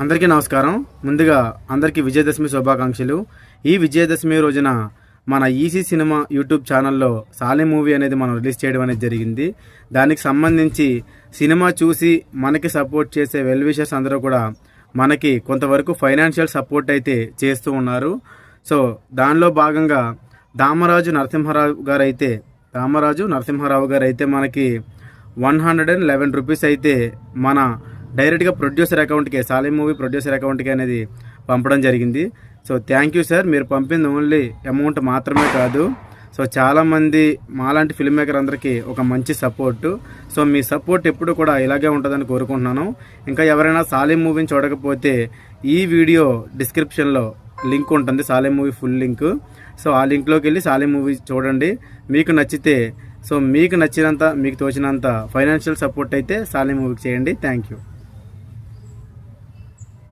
అందరికీ నమస్కారం. ముందుగా అందరికీ విజయదశమి శుభాకాంక్షలు. ఈ విజయదశమి రోజున మన ఈసీ సినిమా యూట్యూబ్ ఛానల్లో సాలి మూవీ అనేది మనం రిలీజ్ చేయడం అనేది జరిగింది. దానికి సంబంధించి సినిమా చూసి మనకి సపోర్ట్ చేసే వెల్ విషర్స్ అందరూ కూడా మనకి కొంతవరకు ఫైనాన్షియల్ సపోర్ట్ అయితే చేస్తూ ఉన్నారు. సో దానిలో భాగంగా దామరాజు నరసింహారావు గారు అయితే దామరాజు నరసింహారావు గారు అయితే మనకి one hundred and eleven rupees అయితే మన డైరెక్ట్గా ప్రొడ్యూసర్ అకౌంట్కి సాలిం మూవీ ప్రొడ్యూసర్ అకౌంట్కి అనేది పంపడం జరిగింది. So thank you sir. మీరు పంపింది ఓన్లీ అమౌంట్ మాత్రమే కాదు. సో చాలామంది మాలాంటి ఫిల్మ్ మేకర్ అందరికీ ఒక మంచి సపోర్టు. సో మీ సపోర్ట్ ఎప్పుడు కూడా ఇలాగే ఉంటుందని కోరుకుంటున్నాను. ఇంకా ఎవరైనా సాలిం మూవీని చూడకపోతే ఈ వీడియో డిస్క్రిప్షన్లో లింక్ ఉంటుంది Salim movie full link. So ఆ లింక్లోకి వెళ్ళి సాలిం మూవీ చూడండి. మీకు నచ్చితే సో మీకు నచ్చినంత మీకు తోచినంత ఫైనాన్షియల్ సపోర్ట్ అయితే సాలిం మూవీకి చేయండి. Thank you